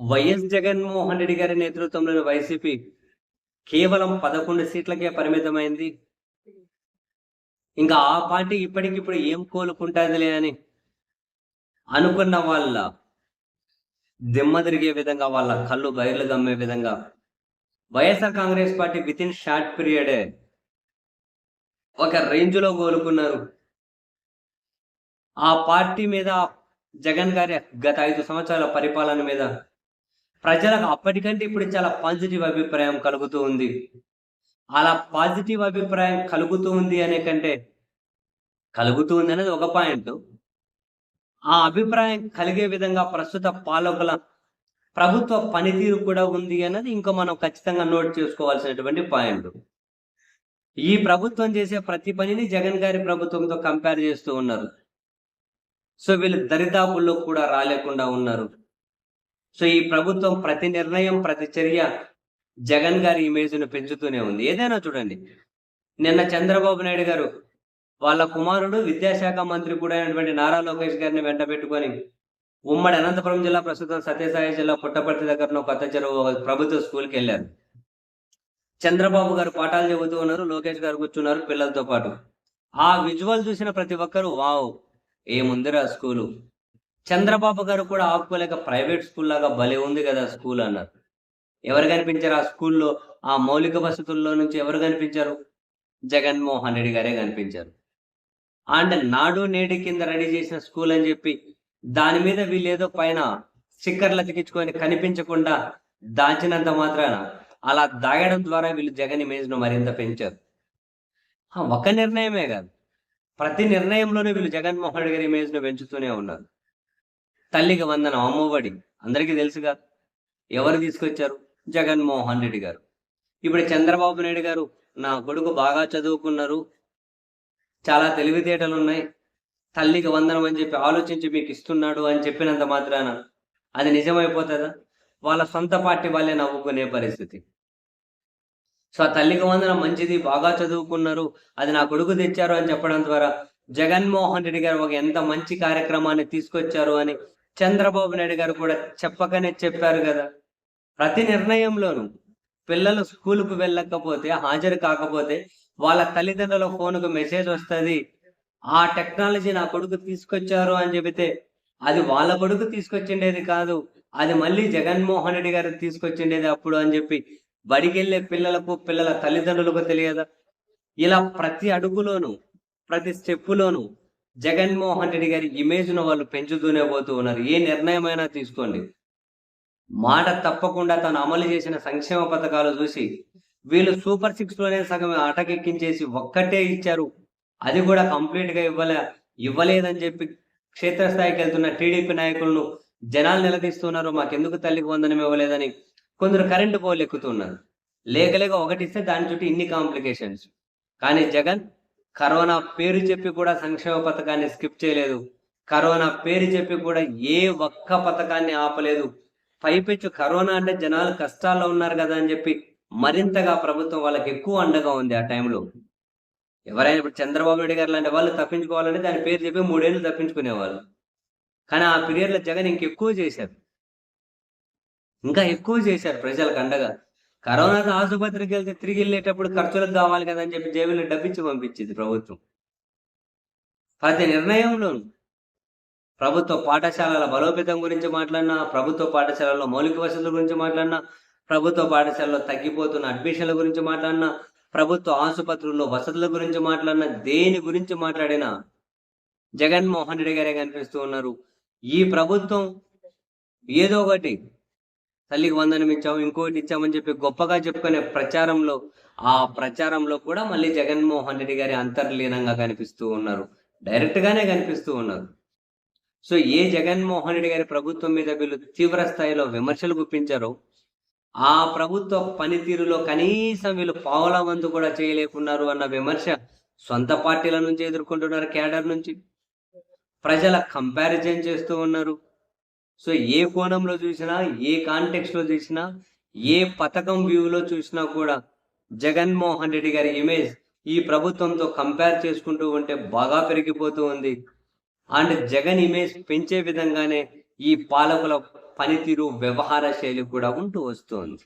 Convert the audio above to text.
YS Jaganmohan Reddy గారి నేతృత్వంలోని YCP కేవలం పదకొండు సీట్లకే పరిమితమైంది. ఇంకా ఆ పార్టీ ఇప్పటికిప్పుడు ఏం కోలుకుంటుందిలే అని అనుకున్న వాళ్ళ దిమ్మ తిరిగే విధంగా వాళ్ళ కళ్ళు బయర్లు గమ్మే విధంగా YSR Congress party with in short పీరియడే ఒక రేంజ్లో కోలుకున్నారు. ఆ పార్టీ మీద జగన్ గారి గత ఐదు సంవత్సరాల పరిపాలన మీద ప్రజలకు అప్పటికంటే ఇప్పుడు చాలా పాజిటివ్ అభిప్రాయం కలుగుతూ ఉంది. అలా పాజిటివ్ అభిప్రాయం కలుగుతూ ఉంది అనే కంటే కలుగుతూ ఉంది అనేది ఒక పాయింట్ ఆ అభిప్రాయం కలిగే విధంగా ప్రస్తుత పాలకుల ప్రభుత్వ పనితీరు కూడా ఉంది అన్నది ఇంకా మనం ఖచ్చితంగా నోట్ చేసుకోవాల్సినటువంటి పాయింట్ ఈ ప్రభుత్వం చేసే ప్రతి పనిని జగన్ గారి ప్రభుత్వంతో కంపేర్ చేస్తూ ఉన్నారు. సో వీళ్ళు దరిదాపుల్లో కూడా రాలేకుండా ఉన్నారు. సో ఈ ప్రభుత్వం ప్రతి నిర్ణయం ప్రతి చర్య జగన్ గారి ఇమేజ్ను పెంచుతూనే ఉంది. ఏదైనా చూడండి. నిన్న చంద్రబాబు నాయుడు గారు వాళ్ళ కుమారుడు విద్యాశాఖ మంత్రి కూడా అయినటువంటి నారా లోకేష్ గారిని వెంట పెట్టుకొని ఉమ్మడి అనంతపురం జిల్లా ప్రస్తుతం సత్యసాయి జిల్లా పుట్టపర్తి దగ్గర కొత్త చెరువు ఒక ప్రభుత్వ స్కూల్కి వెళ్ళారు. చంద్రబాబు గారు పాఠాలు చెబుతూ ఉన్నారు లోకేష్ గారు కూర్చున్నారు పిల్లలతో పాటు. ఆ విజువల్ చూసిన ప్రతి ఒక్కరు వావ్ ఏముందిరా స్కూలు చంద్రబాబు గారు కూడా ఆపుకోలేక ప్రైవేట్ స్కూల్ లాగా భలే ఉంది కదా స్కూల్ అన్నారు. ఎవరు కనిపించారు ఆ స్కూల్లో? ఆ మౌలిక వసతుల్లో నుంచి ఎవరు కనిపించారు? జగన్మోహన్ రెడ్డి గారే కనిపించారు. అండ్ నాడు నేటి కింద రెడీ చేసిన స్కూల్ అని చెప్పి దాని మీద వీళ్ళేదో పైన స్టిక్కర్లు అతికించుకొని కనిపించకుండా దాచినంత మాత్రాన అలా దాగడం ద్వారా వీళ్ళు జగన్ ఇమేజ్ను మరింత పెంచారు. ఒక నిర్ణయమే కాదు. ప్రతి నిర్ణయంలోనే వీళ్ళు జగన్మోహన్ రెడ్డి గారి ఇమేజ్ను పెంచుతూనే ఉన్నారు. తల్లికి వందనం అమ్మఒడి. అందరికీ తెలుసుగా ఎవరు తీసుకొచ్చారు? జగన్మోహన్ రెడ్డి గారు. ఇప్పుడు చంద్రబాబు నాయుడు గారు నా కొడుకు బాగా చదువుకున్నారు. చాలా తెలివితేటలు ఉన్నాయి. తల్లికి వందనం అని చెప్పి ఆలోచించి మీకు ఇస్తున్నాడు అని చెప్పినంత మాత్రాన అది నిజమైపోతుందా? వాళ్ళ సొంత పార్టీ వాళ్ళే నవ్వుకునే పరిస్థితి. సో ఆ తల్లికి వందనం మంచిది బాగా చదువుకున్నారు అది నా కొడుకు తెచ్చారు అని చెప్పడం ద్వారా జగన్మోహన్ రెడ్డి గారు ఒక ఎంత మంచి కార్యక్రమాన్ని తీసుకొచ్చారు అని చంద్రబాబు నాయుడు గారు కూడా చెప్పకనే చెప్పారు కదా. ప్రతి నిర్ణయంలోనూ పిల్లలు స్కూలుకు వెళ్ళకపోతే హాజరు కాకపోతే వాళ్ళ తల్లిదండ్రుల ఫోన్కు మెసేజ్ వస్తుంది. ఆ టెక్నాలజీ నా కొడుకు తీసుకొచ్చారు అని చెబితే అది వాళ్ళ కొడుకు తీసుకొచ్చిండేది కాదు. అది మళ్ళీ జగన్మోహన్ రెడ్డి గారు తీసుకొచ్చిండేది అప్పుడు అని చెప్పి బడికెళ్ళే పిల్లలకు పిల్లల తల్లిదండ్రులకు తెలియదా? ఇలా ప్రతి అడుగులోను ప్రతి స్టెప్పులోను జగన్మోహన్ రెడ్డి గారి ఇమేజ్ను వాళ్ళు పెంచుతూనే పోతూ ఉన్నారు. ఏ నిర్ణయమైనా తీసుకోండి. మాట తప్పకుండా తను అమలు చేసిన సంక్షేమ పథకాలు చూసి వీళ్ళు సూపర్ సిక్స్లోనే సగం అటకెక్కించేసి ఒక్కటే ఇచ్చారు. అది కూడా కంప్లీట్గా ఇవ్వలే ఇవ్వలేదని చెప్పి క్షేత్రస్థాయికి వెళ్తున్న టీడీపీ నాయకులను జనాలు నిలదీస్తున్నారు. మాకెందుకు తల్లికి వందనం ఇవ్వలేదని కొందరు కరెంటు పోలు ఎక్కుతున్నారు. లేక లేక ఒకటిస్తే దాని చుట్టూ ఇన్ని కాంప్లికేషన్స్ కానీ జగన్ కరోనా పేరు చెప్పి కూడా సంక్షేమ పథకాన్ని స్కిప్ చేయలేదు. కరోనా పేరు చెప్పి కూడా ఏ ఒక్క పథకాన్ని ఆపలేదు. పైపెచ్చు కరోనా అంటే జనాలు కష్టాల్లో ఉన్నారు కదా అని చెప్పి మరింతగా ప్రభుత్వం వాళ్ళకి ఎక్కువ అండగా ఉంది ఆ టైంలో. ఎవరైనా ఇప్పుడు చంద్రబాబు నాయుడు గారు లాంటి వాళ్ళు తప్పించుకోవాలంటే దాని పేరు చెప్పి మూడేళ్ళు తప్పించుకునేవాళ్ళు. కానీ ఆ పీరియడ్లో జగన్ ఇంకెక్కువ చేశారు. ఇంకా ఎక్కువ చేశారు ప్రజలకు అండగా. కరోనాతో ఆసుపత్రికి వెళ్తే తిరిగి వెళ్ళేటప్పుడు ఖర్చులకు కావాలి కదా అని చెప్పి జేబులో డబ్బిచ్చి పంపించింది ప్రభుత్వం. ప్రతి నిర్ణయంలోనూ ప్రభుత్వ పాఠశాలల బలోపేతం గురించి మాట్లాడినా ప్రభుత్వ పాఠశాలల్లో మౌలిక వసతుల గురించి మాట్లాడినా ప్రభుత్వ పాఠశాలలో తగ్గిపోతున్న అడ్మిషన్ల గురించి మాట్లాడినా ప్రభుత్వ ఆసుపత్రుల్లో వసతుల గురించి మాట్లాడినా దేని గురించి మాట్లాడినా జగన్మోహన్ రెడ్డి గారే కనిపిస్తూ ఉన్నారు. ఈ ప్రభుత్వం ఏదో ఒకటి తల్లికి వందనం ఇచ్చాము ఇంకోటి ఇచ్చామని చెప్పి గొప్పగా చెప్పుకునే ప్రచారంలో ఆ ప్రచారంలో కూడా మళ్ళీ జగన్మోహన్ రెడ్డి గారి అంతర్లీనంగా కనిపిస్తూ ఉన్నారు. డైరెక్ట్గానే కనిపిస్తూ ఉన్నారు. సో ఏ జగన్మోహన్ రెడ్డి గారి ప్రభుత్వం మీద వీళ్ళు తీవ్ర స్థాయిలో విమర్శలు గుప్పించారో ఆ ప్రభుత్వ పనితీరులో కనీసం వీళ్ళు పావుల వంతు కూడా చేయలేకున్నారు అన్న విమర్శ సొంత పార్టీల నుంచి ఎదుర్కొంటున్నారు కేడర్ నుంచి. ప్రజల కంపారిజన్ చేస్తూ ఉన్నారు. సో ఏ కోణంలో చూసినా ఏ కాంటెక్స్ట్లో చూసినా ఏ పథకం వ్యూలో చూసినా కూడా జగన్మోహన్ రెడ్డి గారి ఇమేజ్ ఈ ప్రభుత్వంతో కంపేర్ చేసుకుంటూ ఉంటే బాగా పెరిగిపోతూ ఉంది. అండ్ జగన్ ఇమేజ్ పెంచే విధంగానే ఈ పాలకుల పనితీరు వ్యవహార శైలి కూడా ఉంటూ వస్తుంది